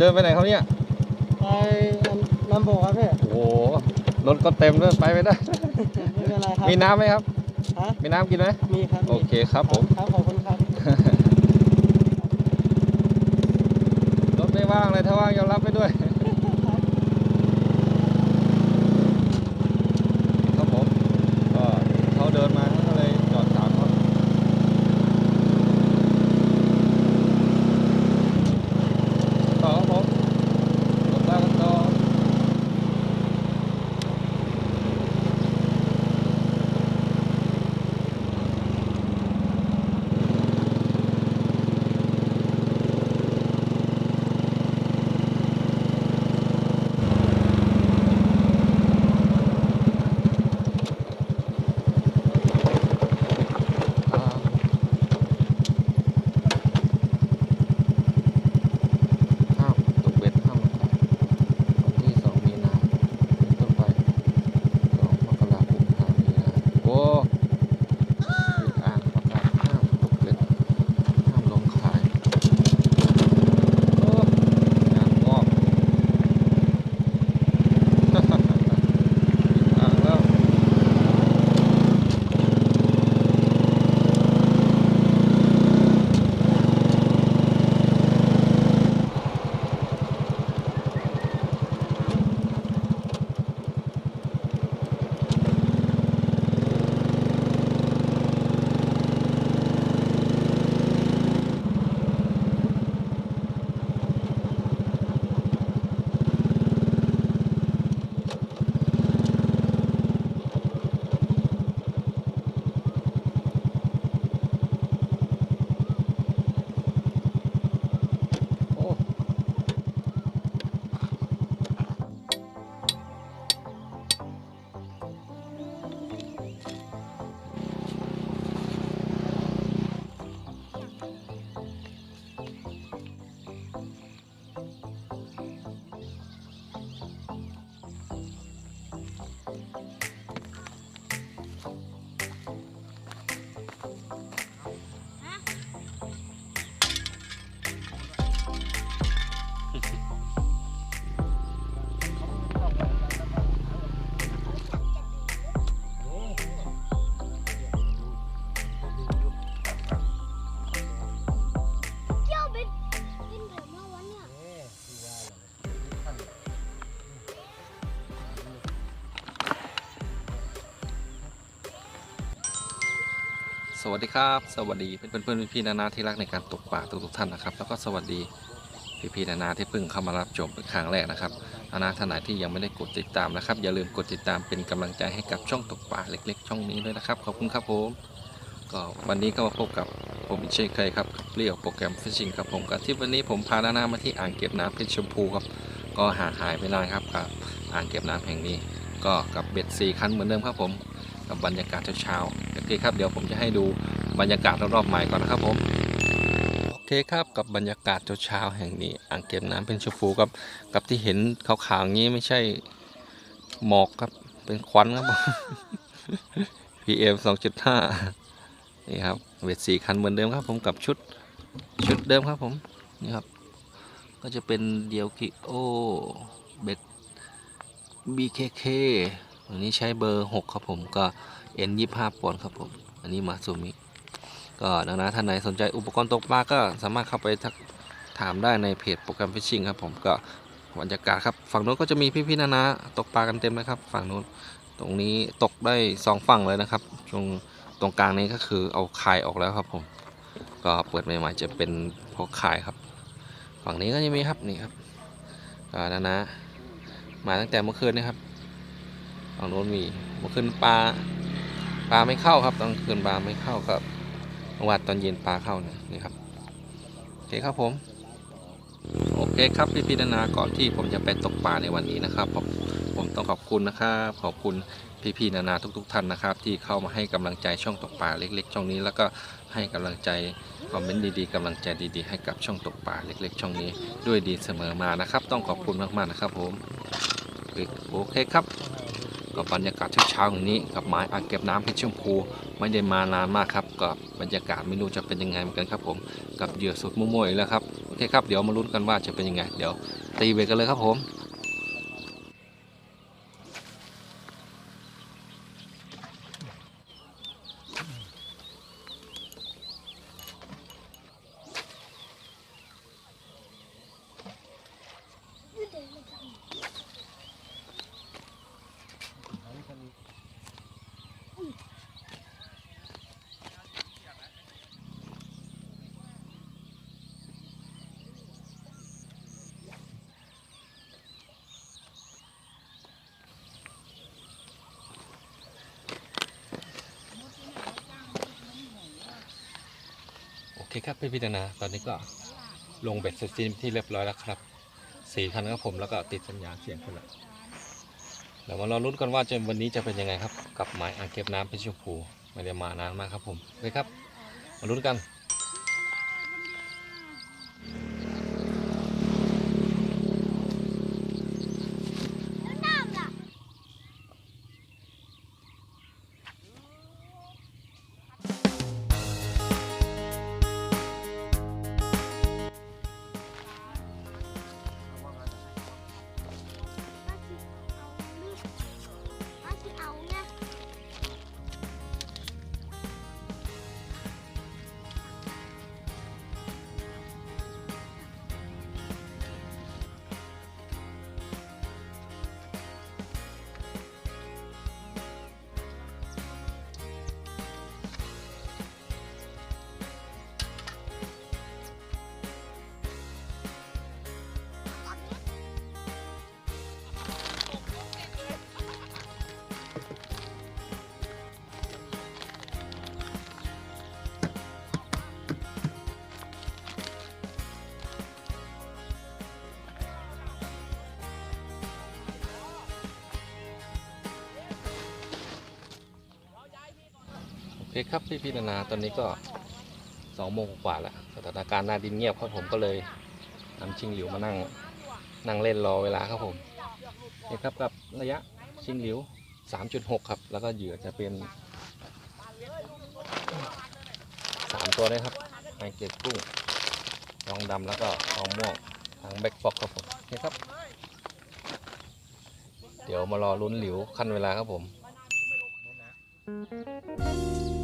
จะเดินไปไหนเขาเนี่ย ไปน้ำโบกครับพี่โอ้โห รถก็เต็มด้วยไปไม่ได้ ไม่เป็นไรครับ มีน้ำไหมครับ ฮะ มีน้ำกินไหม มีครับโอเคครับผม ครับขอบคุณครับ รถไม่ว่างเลยถ้าว่างยอมรับไปด้วย วัสดีครับ สวัสดีเพื่อนเพื่อนๆพี่ๆนานาที่รักในการตกปลาทุกๆท่านนะครับ แล้วก็สวัสดีพี่ๆนานาที่เพิ่งเข้ามารับชมเป็นครั้งแรกนะครับนานาท่านไหนที่ยังไม่ได้กดติดตามนะครับ อย่าลืมกดติดตามเป็นกำลังใจให้กับช่องตกปลาเล็ก ๆ ช่องนี้ด้วยนะครับ ขอบคุณครับผม ก็วันนี้ก็มาพบกับผมเช่นเคยครับเรี้ยวโปรแกรมฟิชชิงครับผมกับที่วันนี้ผมพานานามาที่อ่างเก็บน้ำเพชรชมพูครับ ก็หาหายไปนานครับกับอ่างเก็บน้ำแห่งนี้ ก็กับเบ็ดสี่คันเหมือนเดิมครับผมกับบรรยากาศเช้าๆ เคครับเดี๋ยวผมจะให้ดูบรรยากาศรอบๆใหม่ก่อนนะครับผมโอเคครับกับบรรยากาศเช้าๆแห่งนี้อ่างเก็บน้ำเป็นชมพูกับกับที่เห็นขาวๆอย่างนี้ไม่ใช่หมอกครับเป็นควันครับผม PM 2.5นี่ครับเวทสี่คันเหมือนเดิมครับ ผมกับชุดชุดเดิมครับผมนี่ครับ ก็จะเป็นเดียวกิโอเบ็ด BKK อันนี้ใช้เบอร์ 6 ครับผมก็ N 25ปอนด์ครับผม อันนี้มาซูมิก็ดังนั้นท่านไหนสนใจอุปกรณ์ตกปลาก็สามารถเข้าไปทักถามได้ในเพจโปรแกรมฟิชชิงครับผมก็บรรยากาศครับ ฝั่งโน้นก็จะมีพี่ๆนานาตกปลากันเต็มนะครับ ฝั่งโน้นตรงนี้ตกได้สองฝั่งเลยนะครับตรงตรงกลางนี้ก็คือเอาคายออกแล้วครับผม ก็เปิดใหม่ๆจะเป็นพวกคายครับ ฝั่งนี้ก็จะมีครับนี่ครับก็นานามาตั้งแต่เมื่อคืนนะครับฝั่งโน้นมีเมื่อคืนปลา ปลาไม่เข้าครับตอนคืนปลาไม่เข้าครับวานตอนเย็นปลาเข้านี่ยนี่ครับโอเคครับผมโอเคครับพี่พี่ๆนานาก่อนที่ผมจะไปตกปลาในวันนี้นะครับผมผมต้องขอบคุณนะครับขอบคุณพี่พี่นานาทุก ๆ ท่านนะครับ ที่เข้ามาให้กำลังใจช่องตกปลาเล็ก ๆ ช่องนี้ แล้วก็ให้กำลังใจคอมเมนต์ดีๆกำลังใจดีๆให้กับช่องตกปลาเล็ก ๆ ช่องนี้ ด้วยดีเสมอมานะครับ ต้องขอบคุณมากๆนะครับ ผมโอเคครับ กับบรรยากาศเช้าๆอย่างนี้กับไม้อ่างเก็บน้ำเพชรชมพูไม่ได้มานานมากครับกับบรรยากาศไม่รู้จะเป็นยังไงเหมือนกันครับผมกับเหยื่อสุดมุ่วๆอีกแล้วครับเคครับเดี๋ยวมาลุ้นกันว่าจะเป็นยังไง เดี๋ยวตีเบรกกันเลยครับผม ยืดเดินเลยครับ โอ เคครับพี่พิจารณาตอนนี้ก็ลงเบ็ดเสร็จสิ้นที่เรียบร้อยแล้วครับสี่คันครับผมแล้วก็ติดสัญญาณเสียงขึ้นแล้วเดี๋ยวมารอลุ้นกันว่าจะวันนี้จะเป็นยังไงครับ กับหมายอ่างเก็บน้ำเพชรชมพูไม่ได้มานานมากครับผมเลยคครับ มาลุ้นกัน เคครับพี่พิจารณาตอนนี้ก็สองโมงกว่าแล้วสถานการณ์หน้าดินเงียบครับผมก็เลยนำชิงหลิวมานั่งนั่งเล่นรอเวลาครับผมนี่ครับกับระยะชิงหลิว 3.6 ครับ แล้วก็เหยื่อจะเป็น 3 ตัวเลยครับไอเก็บกุ้งรองดำแล้วก็รองม่วงทางแบ็กฟอกครับผมนี่ครับ เดี๋ยวมารอลุ้นหลิวขั้นเวลาครับผมโอ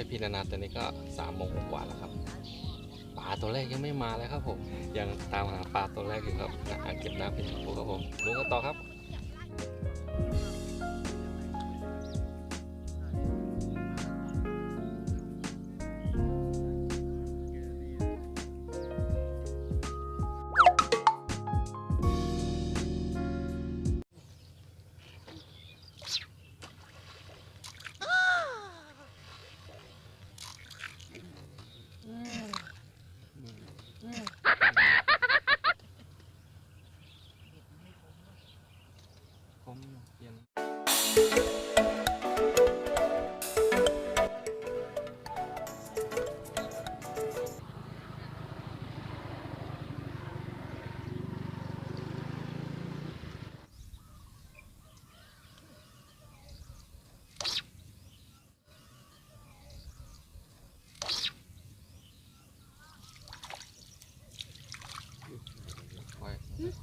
เคครับพี่พีนานาตอนนี้ก็สามโมงกว่าแล้วครับปลาตัวแรกยังไม่มาเลยครับผมยังตามหาปลาตัวแรกอยู่ครับอ่างเก็บน้ำเป็นชมพูครับผมดูกันต่อครับ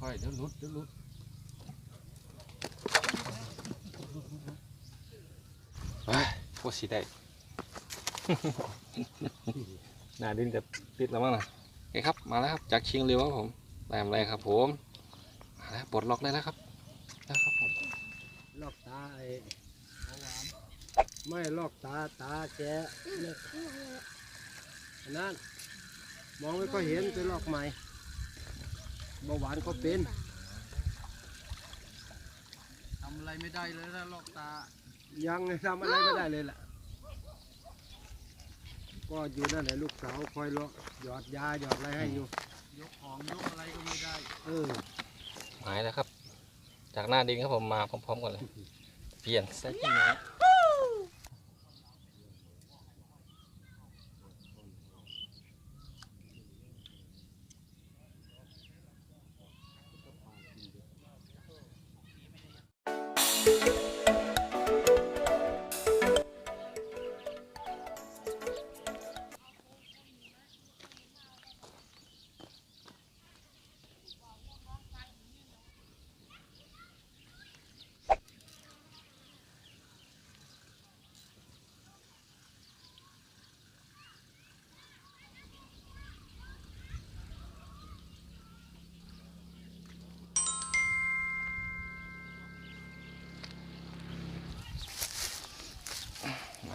ค่อยเดี๋ยวหลุดเดี๋ยวหลุดเฮ้ยโคตรสีได้ หนาดินกับติดแล้วมั้งนะโอเคครับ มาแล้วครับ จากชิงเร็วครับผมแต้มแรกครับผม มาแล้วปลดล็อกเลยนะครับนะครับผม ลอกตาไอ้ไม่ลอกตาตาแกเนี่ยอันนั่นมองไม่ค่อยเห็นเป็นลอกใหม่ เบาหวานก็เป็นทำอะไรไม่ได้เลยนะลอกตา ยังทำอะไรไม่ได้เลยล่ะก็อยู่นั่นแหละลูกสาวคอยเลาะหยอดยาหยอดอะไรให้อยู่ ยกของยกอะไรก็ไม่ได้ เออหายแล้วครับ จากหน้าดินครับผมมาพร้อมๆกันเลย เปลี่ยนไซส์ที่ไหนม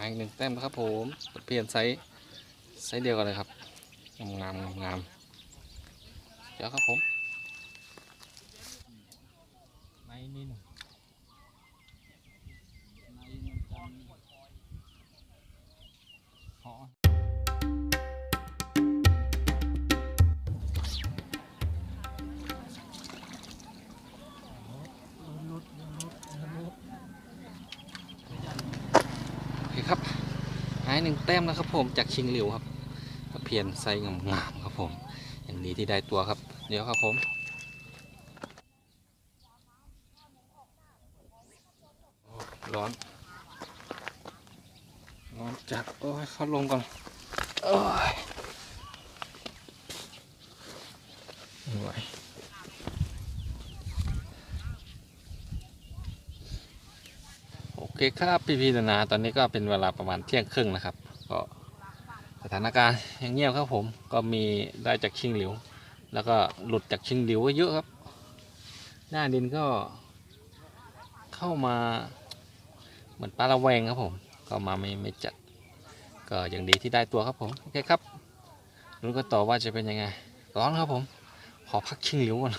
อีกหนึ่งแต้มครับผมเปลี่ยนไซส์ไซส์เดียวกันเลยครับงามงามงามงามเดี๋ยวครับผมไม่นินายหนึ่งแต้มนะครับผมจากชิงหลิวครับเพียนไซส์งามๆครับผมอย่างดีที่ได้ตัวครับ เดี๋ยวครับผมร้อนร้อนจัดโอ้ยเขาลงก่อนโอ้ยไม่ไหว โอเคครับพี่พีนาตอนนี้ก็เป็นเวลาประมาณเที่ยงครึ่งนะครับ ก็สถานการณ์ยังเงียบครับผมก็มีได้จากชิงหลิว แล้วก็หลุดจากชิงหลิวก็เยอะครับ หน้าดินก็เข้ามาเหมือนปลาละแวงครับผม ก็มาไม่ไม่จัด ก็อยังดีที่ได้ตัวครับผมโอเคครับลุ้นกันต่อว่าจะเป็นยังไงร้อนครับผม ขอพักชิงหลิวก่อน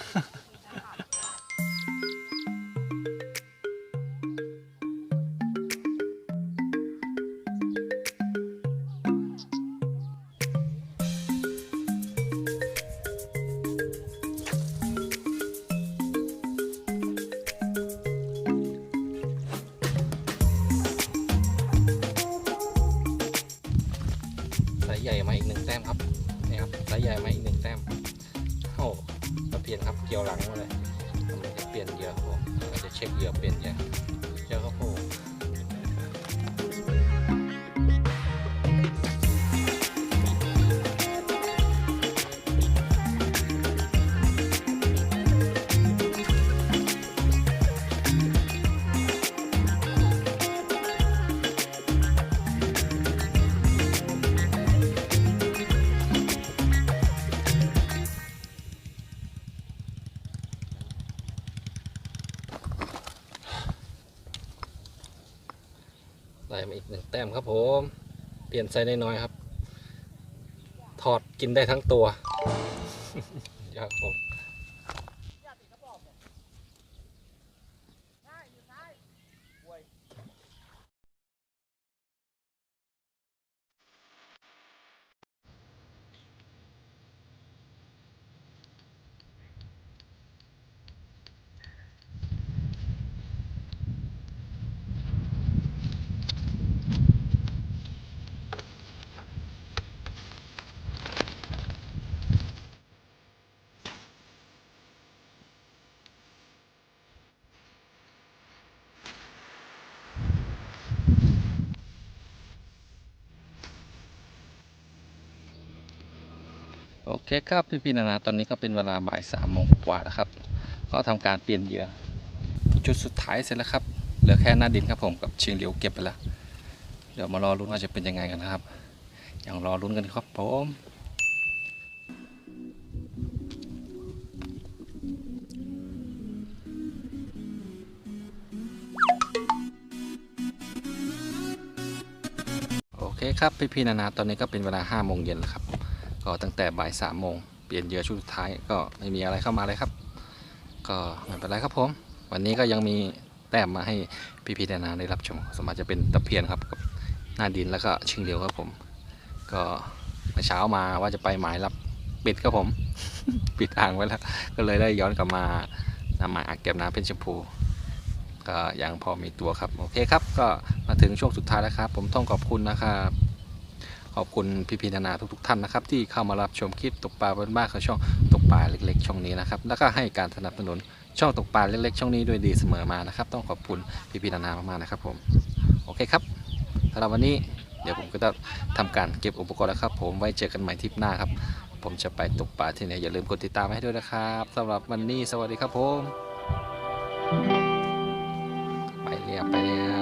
ใหญ่มาอีกหนึ่งแต้มครับนี่ครับสายใหญ่มาอีกหนึ่งแต้มโอ้ตะเพียนครับเกี่ยวหลังมาเลยจะเปลี่ยนเหยื่อครับผมจะเช็คเหยื่อเปลี่ยน ต้มครับผม เปลี่ยนไซส์น้อยๆครับ ถอดกินได้ทั้งตัว โอเคครับพี่ๆนานาตอนนี้ก็เป็นเวลาบ่ายสามโมงกว่าแล้วครับ ก็ทำการเปลี่ยนเหยื่อจุดสุดท้ายเสร็จแล้วครับ เหลือแค่หน้าดินครับผมกับเชิงเหลียวเก็บไปแล้วเดี๋ยวมารอลุ้นว่าจะเป็นยังไงกันนะครับ อยังรอลุ้นกันครับผมโอเคครับพี่ๆนานาตอนนี้ก็เป็นเวลา5โมงเย็นแล้วครับ ก็ตั้งแต่บ่ายสามโมงเปลี่ยนเหยื่อชุดสุดท้ายก็ไม่มีอะไรเข้ามาเลยครับ ก็ไม่เป็นไรครับผม วันนี้ก็ยังมีแต้มมาให้พี่ๆนานาได้รับชมสมมติจะเป็นตะเพียนครับกับหน้าดินแล้วก็ชิงเหลียวครับผม ก็เมื่อเช้ามาว่าจะไปหมายรับปิดครับผม ปิดอ่างไว้แล้ว ก็เลยได้ย้อนกลับมานำหมายอ่างเก็บน้ำเป็นชมพูก็ยังพอมีตัวครับ โอเคครับ ก็มาถึงช่วงสุดท้ายแล้วครับ ผมต้องขอบคุณนะครับ ขอบคุณพี่พีนานาทุกๆท่านนะครับที่เข้ามารับชมคลิปตกปลาบนบ้านของช่องตกปลาเล็กๆ ช่องนี้นะครับแล้วก็ให้การสนับสนุนช่องตกปลาเล็กๆ ช่องนี้ด้วยดีเสมอมานะครับ ต้องขอบคุณพี่พีนานามากๆนะครับผมโอเคครับสำหรับวันนี้เดี๋ยวผมก็จะทำการเก็บอุปกรณ์แล้วครับ ผมไว้เจอกันใหม่ทริปหน้าครับ ผมจะไปตกปลาที่ไหนอย่าลืมกดติดตามให้ด้วยนะครับสำหรับวันนี้สวัสดีครับผม ไปเรียบไปเรีย